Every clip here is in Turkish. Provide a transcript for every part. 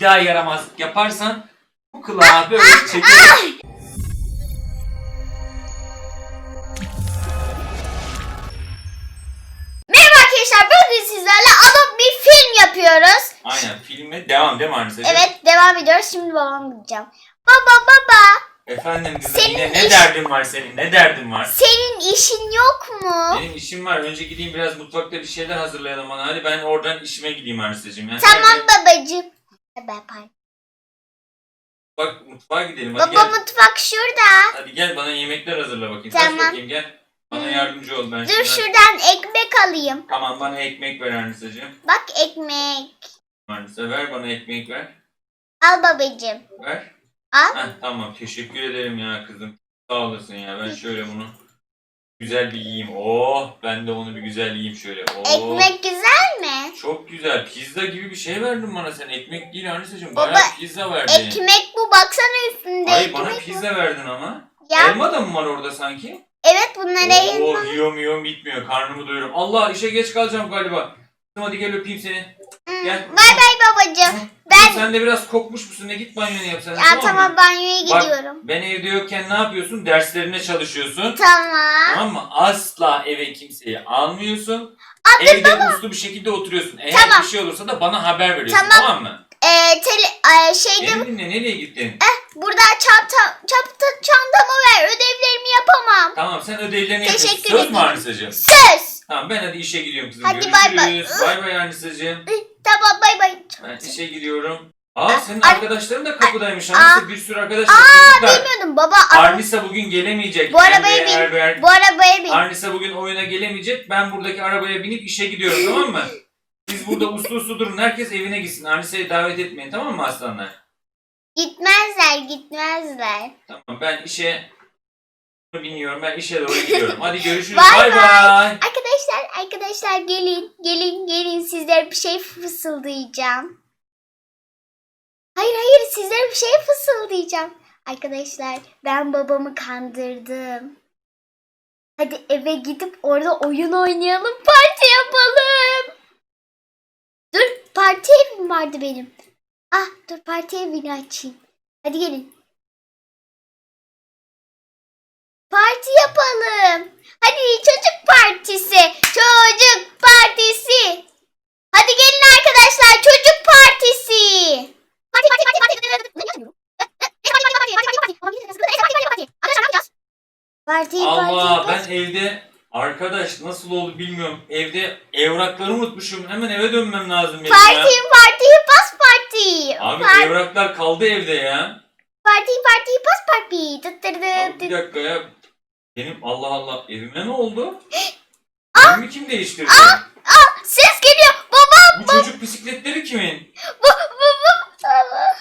bir daha yaramazlık yaparsan bu kulağı böyle çekerim. Merhaba arkadaşlar bugün sizlerle alıp bir film yapıyoruz. Aynen filme devam değil mi Arnisa'cığım? Evet devam ediyoruz. Şimdi babama gideceğim. Baba baba Efendim kızım Senin yine ne iş- derdin var senin? Ne derdin var? senin işin yok mu? Benim işim var. Önce gideyim biraz mutfakta bir şeyler hazırlayalım bana. Hadi ben oradan işime gideyim Arnisa'cığım. Ya. Tamam babacığım. Ben pardon. Bak mutfağa gidelim. Hadi Baba gel. mutfak şurada. Hadi gel bana yemekler hazırla bakayım. Tamam. Kaç bakayım gel. Bana Hmm. yardımcı ol ben. Dur şuradan- şuradan ekmek alayım. Tamam bana ekmek ver Arnisa'cığım. Bak ekmek. Arnisa ver bana ekmek ver. Al babacığım. Ver. Al. Heh, tamam teşekkür ederim ya kızım. Sağ olasın ya. Ben şöyle bunu güzel bir yiyeyim. Oh ben de onu bir güzel yiyeyim şöyle. Oh. Ekmek güzel Çok güzel. Pizza gibi bir şey verdin bana sen. Ekmek değil Anisa'cığım. Baba, Bayağı pizza verdin. Ekmek bu baksana üstünde Hayır ekmek. bana var. pizza verdin ama. Ya Elma da mı var orada sanki? evet bunları Oo elma. yiyorum yiyorum bitmiyor. Karnımı doyuruyorum. Allah işe geç kalacağım galiba. Hadi gel öpeyim seni. Hmm, Gel. Bay bay babacığım. Ben Sen de biraz kokmuş musun? Ne git banyonu yap sen. ya mı? tamam banyoya Bak, gidiyorum. ben evde yokken ne yapıyorsun? Derslerine çalışıyorsun. Tamam. Tamam mı? Asla eve kimseyi almıyorsun. Evde uslu bir şekilde oturuyorsun. Eğer Tamam. bir şey olursa da bana haber veriyorsun. Tamam. Tamam, mı? Ee, tele, e, şeyde Beni dinle. Nereye gittin? burada çanta, çanta, çantamı ver ödevlerimi yapamam. Tamam sen ödevlerini Teşekkür yapıyorsun. Söz mü ederim. Anisa'cığım? Söz. Tamam ben hadi işe gidiyorum kızım. Hadi bay bay. Görüşürüz. Bay bay Anisa'cığım. Tamam bay bay. Ben işe gidiyorum. Aa senin ay- arkadaşların da kapıdaymış. Anisa bir sürü arkadaş var. Aa Çocuklar. bilmiyordum baba. Arnisa bugün gelemeyecek. bu arabaya bin. Erber. Bu arabaya bin. Arnisa bugün oyuna gelemeyecek. Ben buradaki arabaya binip işe gidiyorum tamam mı? Siz burada uslu uslu durun. Herkes evine gitsin. Arnisa'yı davet etmeyin tamam mı aslanlar? Gitmezler gitmezler. Tamam ben işe biniyorum. Ben işe doğru gidiyorum. Hadi görüşürüz. Bay Bay bay. Arkadaşlar arkadaşlar gelin gelin gelin sizlere bir şey fısıldayacağım. Hayır hayır sizlere bir şey fısıldayacağım. Arkadaşlar ben babamı kandırdım. Hadi eve gidip orada oyun oynayalım parti yapalım. Dur parti evim vardı benim. Ah dur parti evini açayım. Hadi gelin. Parti yapalım. Hadi çocuk partisi. Çocuk partisi. Hadi gelin arkadaşlar çocuk partisi. Parti parti parti parti. Parti parti. ben evde arkadaş nasıl oldu bilmiyorum. Evde evrakları unutmuşum. Hemen eve dönmem lazım benim Parti ya. parti pas parti. Abi Par- evraklar kaldı evde ya. Parti parti pas parti. Abi bir tıt. dakika ya. Benim Allah Allah evime ne oldu? Ah! Evimi kim değiştirdi? Aa ses geliyor. Baba Bu çocuk bisikletleri kimin? bu bu bu. Allah.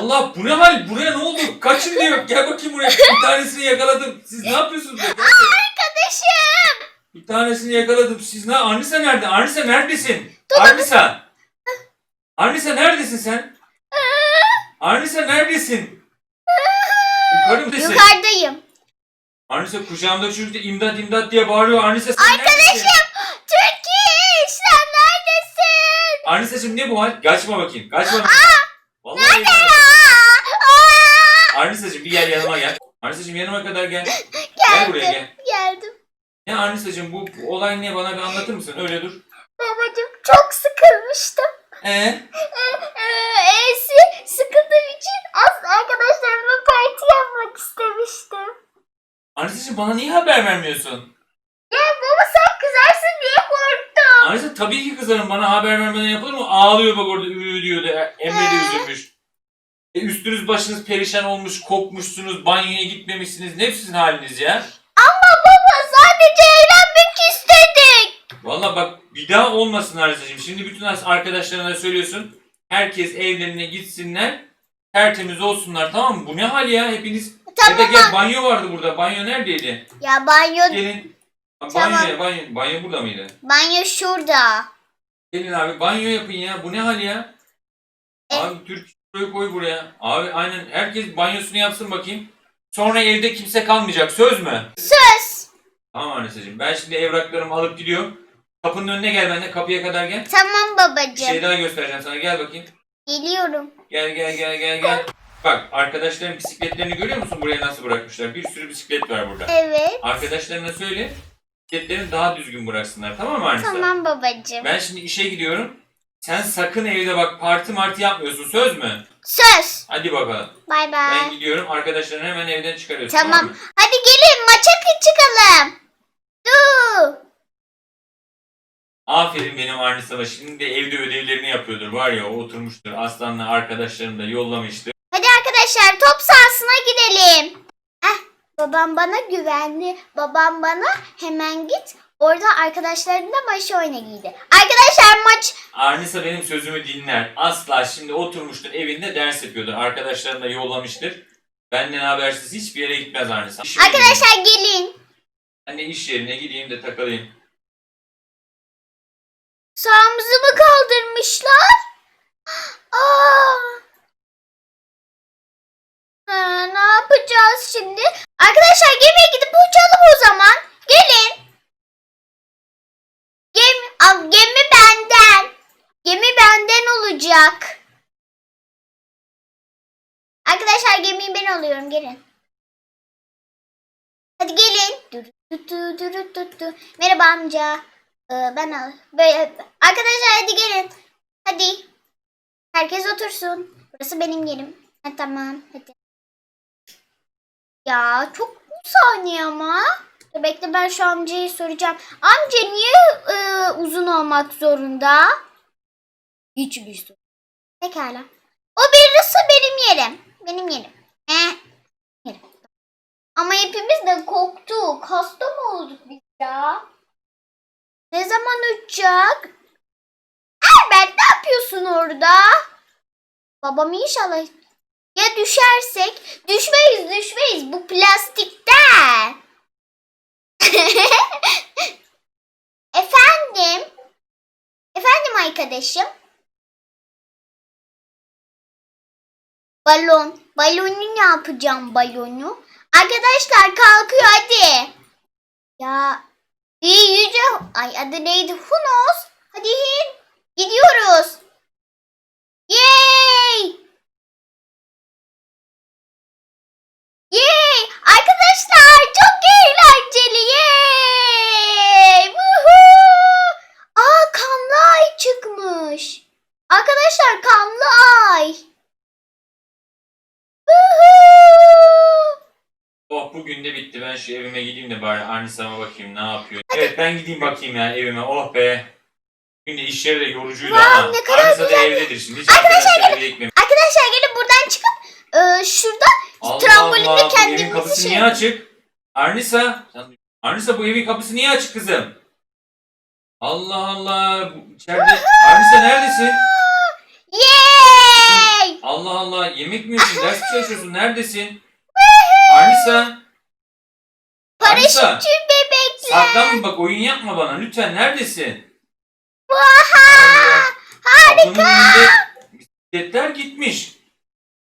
Allah bu ne hal? Buraya ne oldu? Kaçın diyor. Gel bakayım buraya. Bir tanesini yakaladım. Siz ne yapıyorsunuz? Gel. Arkadaşım. Bir tanesini yakaladım. Siz ne? Arnisa nerede? Arnisa neredesin? Arnisa. Arnisa neredesin sen? Arnisa neredesin? Yukarı? Yukarıdayım. Arnisa kucağımda çocuk da imdat imdat diye bağırıyor. Arnisa sen neredesin? Arkadaşım. Türkiye sen neredesin? Arnisa'cığım ne bu hal? Kaçma bakayım. Kaçma. Vallahi Nerede yanıma- ya? Aa! Arnisa'cığım bir gel yanıma gel. Arnisa'cığım yanıma kadar gel. Gel buraya gel. Geldim. Ne Arnisa'cığım bu, bu olay ne bana bir anlatır mısın? Öyle dur. Babacım çok sıkılmıştım. Ee? Ee, E'si sıkıldığım için aslında arkadaşlarımla parti yapmak istemiştim. Arnisa'cığım bana niye haber vermiyorsun? Ya baba sen kızarsın diye korktum. Arnisa tabii ki kızarım. Bana haber vermeden yapılır mı? Ağlıyor bak orada ürü diyordu. Emre de Ee? üzülmüş. E, üstünüz başınız perişan olmuş, kokmuşsunuz, banyoya gitmemişsiniz. Ne sizin haliniz ya? Ama baba sadece eğlenmek istedik. Valla bak bir daha olmasın Arnisa'cığım. Şimdi bütün arkadaşlarına söylüyorsun. Herkes evlerine gitsinler. Tertemiz olsunlar tamam mı? Bu ne hal ya hepiniz? Ya Tamam. gel banyo vardı burada. Banyo neredeydi? Ya banyo, Gelin. Ha, Tamam. Banyoya banyo. Banyo burada mıydı? banyo şurada. Gelin abi banyo yapın ya. Bu ne hal ya? E- Abi Türk şurayı koy buraya. Abi aynen herkes banyosunu yapsın bakayım. Sonra evde kimse kalmayacak. Söz mü? Söz. Tamam Arnisa'cığım. Ben şimdi evraklarımı alıp gidiyorum. Kapının önüne gel benimle. Kapıya kadar gel. Tamam Bir babacığım. şey daha göstereceğim sana. Gel bakayım. Geliyorum. Gel gel gel gel gel. Bak arkadaşların bisikletlerini görüyor musun buraya nasıl bırakmışlar? Bir sürü bisiklet var burada. Evet. Arkadaşlarına söyle bisikletlerini daha düzgün bıraksınlar tamam mı Arnisa? Tamam babacığım. Ben şimdi işe gidiyorum. Sen sakın evde bak parti marti yapmıyorsun söz mü? Söz. Hadi bakalım. Bay Ben bay. gidiyorum arkadaşlarını hemen evden çıkarıyorsun. Tamam. mı? Hadi gelin maça çıkalım. Dur. Aferin benim Arnisa'ma. Şimdi de evde ödevlerini yapıyordur. Var ya o oturmuştur. Aslan'la arkadaşlarını da yollamıştır. Hadi arkadaşlar top sahasına gidelim. Eh, babam bana güvendi. Babam bana hemen git. Orada arkadaşlarınla maç oyna giydi. Arkadaşlar maç Arnisa benim sözümü dinler. Asla şimdi oturmuştur evinde ders yapıyordur. Arkadaşlarını da yollamıştır. Benden habersiz hiçbir yere gitmez Arnisa. İşime gideyim. arkadaşlar gelin. De iş yerine gideyim de takılayım. Sağımızı mı kaldırmışlar? Aa. Ha, ne yapacağız şimdi? Arkadaşlar gemiye gidip uçalım o zaman. Gelin. Gemi, gemi benden. Gemi benden olacak. Arkadaşlar gemiyi ben alıyorum. Gelin. Hadi gelin. Merhaba amca. Ee, ben al. Böyle arkadaşlar hadi gelin. Hadi. Herkes otursun. Burası benim yerim. Ha, tamam hadi. Ya çok saniye ama. Bekle ben şu amcayı soracağım. Amca niye e, uzun olmak zorunda? Hiçbir sorun. Pekala. O birisi benim yerim. Benim yerim. Eh. Ama hepimiz de korktuk. Hasta mı olduk biz ya? Ne zaman uçacak? Erbert ne yapıyorsun orada? Babam inşallah. Ya düşersek? Düşmeyiz düşmeyiz. Bu plastikten. Efendim? Efendim arkadaşım? Balon. Balonu ne yapacağım balonu? Arkadaşlar kalkıyor hadi. Ya İyi yüce. Ay adı neydi? Hunos. Hadi in. Gidiyoruz. Yay! Yay! Arkadaşlar çok eğlenceli. Yay! Woohoo! Aa kanlı ay çıkmış. Arkadaşlar kanlı ay. Woohoo! Oh bugün de bitti. Ben şu evime gideyim de bari Arnisa'ma bakayım ne yapıyor. Evet ben gideyim bakayım ya evime. Oh be. Bugün de iş yeri de yorucuydu Vay, ama. ne kadar Arnisa da güzel. evdedir şimdi. Hiç arkadaşlar eve gitmemiş. Arkadaşlar gelin buradan çıkıp e, şurada Allah Allah, bu kendimizi evin kapısı şey niye açık? Arnisa, sen- Arnisa bu evin kapısı niye açık kızım? Allah Allah, bu- içeride Arnisa neredesin? Yay! Allah Allah, yemek mi yiyorsun, ders mi çalışıyorsun, neredesin? Arnisa, Paraşütçü bebekler. saklanma bak oyun yapma bana lütfen, neredesin? Vaha! Önünde bisikletler gitmiş.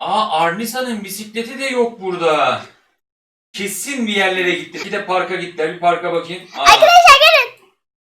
Aa Arnisa'nın bisikleti de yok burada. Kesin bir yerlere gitti. Bir de parka gittiler. Bir parka bakayım. Aa, Arkadaşlar gelin.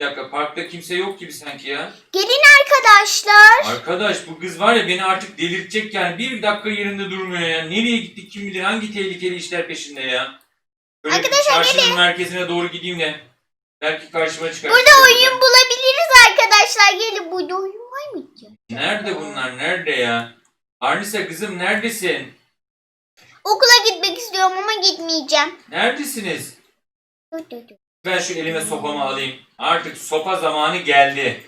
bir dakika parkta kimse yok gibi sanki ya. Gelin arkadaşlar. Arkadaş bu kız var ya beni artık delirtecek yani. Bir dakika yerinde durmuyor ya. Nereye gittik kim bilir hangi tehlikeli işler peşinde ya. Böyle Arkadaşlar çarşının gelin. merkezine doğru gideyim de. Belki karşıma çıkar. Burada oyun bulabiliriz arkadaşlar. Gelin burada oyun var mı? ki? Nerede bunlar? Nerede ya? Arnisa kızım neredesin? Okula gitmek istiyorum ama gitmeyeceğim. Neredesiniz? Dur dur dur. Ben şu elime sopamı alayım. Artık sopa zamanı geldi.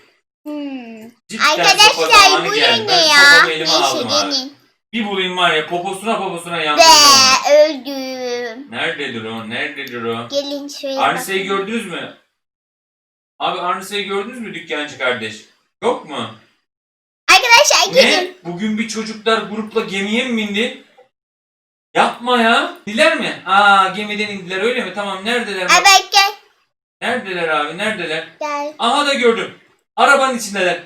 Hmm. Cidden sopa Arkadaşlar zamanı bu geldi. ne Ben ya? sopamı elime Neyse aldım abi. gelin. Bir bulayım var ya poposuna poposuna onu. Be öldüm. Nerededir o? Nerededir o? Gelin Arnisa'yı bakın. gördünüz mü? Abi Arnisa'yı gördünüz mü dükkancı kardeş? Yok mu? Arkadaşlar gelin. Ne? Bugün bir çocuklar grupla gemiye mi bindi? Yapma ya. İndiler mi? Aa gemiden indiler öyle mi? Tamam neredeler? Evet gel. Neredeler abi? Neredeler? Gel. Aha da gördüm. Arabanın içindeler.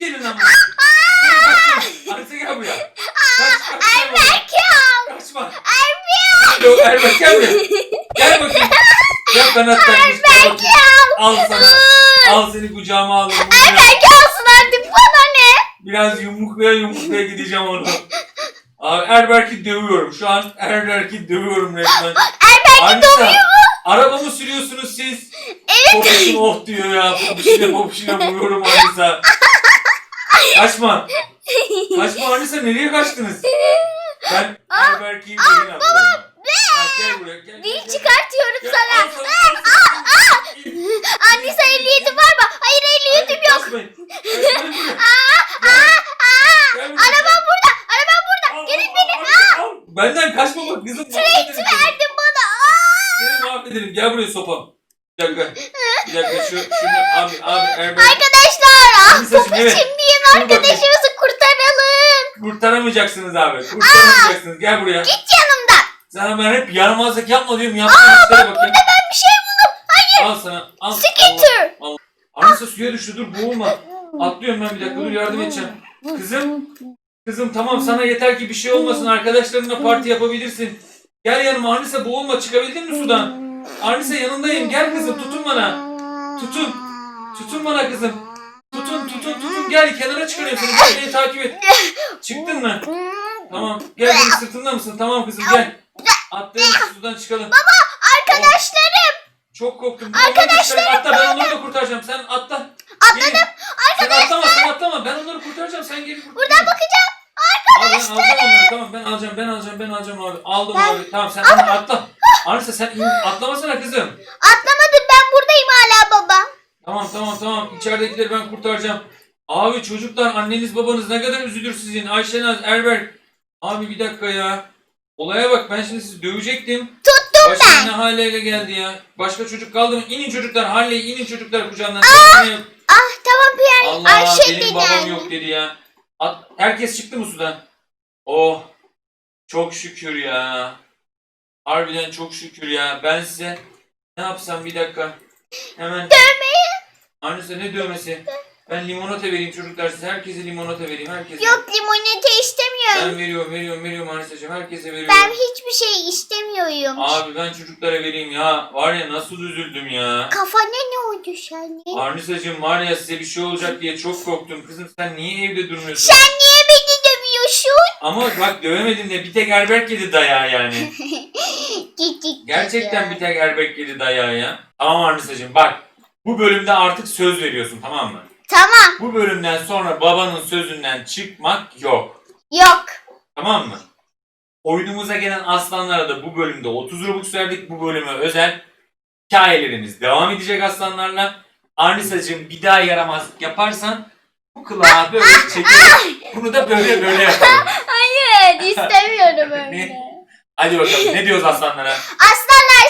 Gelin ama. Arisa gel buraya. Kaç, kaç, gel buraya. Erberk al. Kaçma. Hadi o Bakayım. Erberk al. Al sana. Al seni kucağıma alırım. Belki alsın artık bana ne? Biraz yumruklaya yumruklaya gideceğim onu. Abi Erberk'i dövüyorum. Şu an Erberk'i dövüyorum resmen. Erberk'i dövüyor mu? Araba mı sürüyorsunuz siz? Evet. Popişim oh diyor ya. Popişine popişine vuruyorum Anisa. Kaçma. Kaçma Anisa nereye kaçtınız? Ben Erberk'i yerine alıyorum. Gel buraya gel. gel, Dil çıkartıyorum Gel, sana. al sana, al sana. Annisa ehliyetim var mı? Hayır ehliyetim yok. Kaçmayın. Kaçmayın buraya. Gel buraya. Arabam burada. Arabam burada. Al, Gelin al, beni. al, al. Benden kaçma bak kızım. Sürekli Verdin bana. Aa! Seni mahvederim. Gel buraya sopa. Bir dakika. Bir dakika şu, şunu abi abi Erber. Arkadaşlar ah evet. Dur bakayım. arkadaşımızı kurtaralım. Kurtaramayacaksınız abi. Kurtaramayacaksınız. Gel buraya. Git yanımdan. Sana ben hep yaramazlık yapma diyorum. Yaptığın işlere bakayım. Ben bir şey buldum. Hayır. Al sana. Al. Skitter. Allah. Anisa suya düştü. Dur boğulma. Atlıyorum ben bir dakika. Dur yardım edeceğim. Kızım. Kızım tamam sana yeter ki bir şey olmasın. Arkadaşlarınla parti yapabilirsin. Gel yanıma Anisa boğulma. Çıkabildin mi sudan? Anisa yanındayım. Gel kızım tutun bana. Tutun. Tutun bana kızım. Tutun tutun tutun. Gel kenara çıkarayım seni. Beni takip et. Çıktın mı? Tamam. Gel benim sırtımda mısın? Tamam kızım gel. Atlayalım şu sudan çıkalım. Arkadaşlarım. Çok korktum. Arkadaşlarım Atla ben onları da kurtaracağım. Sen atla. Atladım. Sen atlama sen atlama. Ben onları kurtaracağım. Sen gel. Buradan bakacağım. Al ben alacağım onları. Tamam ben alacağım. Ben alacağım. Ben alacağım abi. Aldım abi. Tamam sen onu atla. Anisa sen atlamasana kızım. Atlamadım ben buradayım hala baba. Tamam tamam tamam. İçeridekileri ben kurtaracağım. Abi çocuklar anneniz babanız ne kadar üzülür sizin. Ayşenaz, Erberk. Abi bir dakika ya. Olaya bak ben şimdi sizi dövecektim. Tuttum Başına ben. ne haleyle geldi ya. Başka çocuk kaldı mı? İnin çocuklar. Halley inin çocuklar kucağından. Ne yap- Ah tamam Pierre. Allah Ayşe benim babam geldi. yok dedi ya. At, herkes çıktı mı sudan? Oh çok şükür ya. Harbiden çok şükür ya. Ben size ne yapsam bir dakika. Hemen. Dövmeyi. Annesi ne dövmesi? Ben limonata vereyim çocuklar size. Herkese limonata vereyim. Herkese. Yok limonata istemiyorum. Ben veriyorum veriyorum veriyorum Anisa'cığım. Herkese veriyorum. Ben hiçbir şey istemiyorum. Abi ben çocuklara vereyim ya. Var ya nasıl üzüldüm ya. Kafana ne oldu senin? Arnisa'cığım var ya size bir şey olacak diye çok korktum. Kızım sen niye evde durmuyorsun? Sen niye beni dövüyorsun? Ama bak dövemedim de bir tek Erbek yedi dayağı yani. Git git. Gerçekten bir tek Erbek yedi dayağı ya. Tamam Arnisa'cığım bak. Bu bölümde artık söz veriyorsun tamam mı? Tamam. Bu bölümden sonra babanın sözünden çıkmak yok. Yok. Tamam mı? Oyunumuza gelen aslanlara da bu bölümde 30 Robux verdik. Bu bölüme özel hikayelerimiz devam edecek aslanlarla. Arnisa'cığım bir daha yaramazlık yaparsan bu kulağı böyle çekelim. Bunu da böyle böyle yapalım. Hayır istemiyorum öyle. Hadi bakalım ne diyoruz aslanlara? Aslanlar